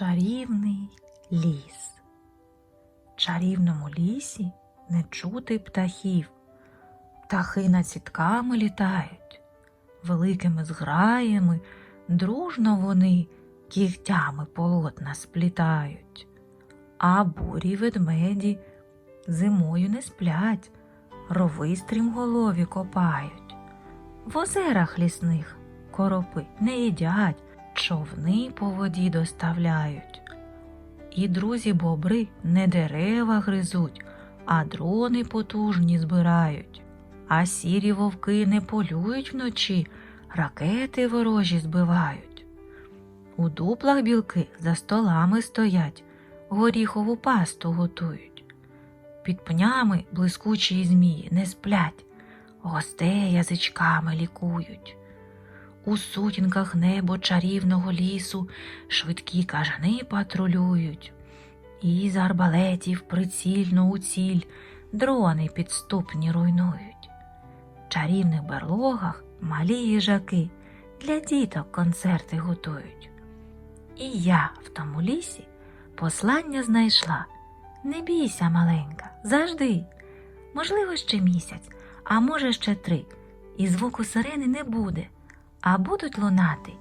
Чарівний ліс. В чарівному лісі не чути птахів. Птахи над сітками літають, великими зграями дружно вони кігтями полотна сплітають, а бурі ведмеді зимою не сплять, рови стрімголові копають. В озерах лісних коропи не їдять, човни по воді доставляють. І друзі бобри не дерева гризуть, а дрони потужні збирають. А сірі вовки не полюють вночі, ракети ворожі збивають. У дуплах білки за столами стоять, горіхову пасту готують. Під пнями блискучі змії не сплять, гостей язичками лікують. У сутінках небо чарівного лісу швидкі кажани патрулюють, і з арбалетів прицільно у ціль дрони підступні руйнують. В чарівних берлогах малі їжаки для діток концерти готують. І я в тому лісі послання знайшла. Не бійся, маленька, завжди. Можливо, ще місяць, а може ще три, і звуку сирени не буде, а будуть лунати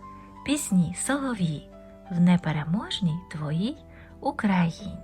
пісні солов'ї в непереможній твоїй Україні.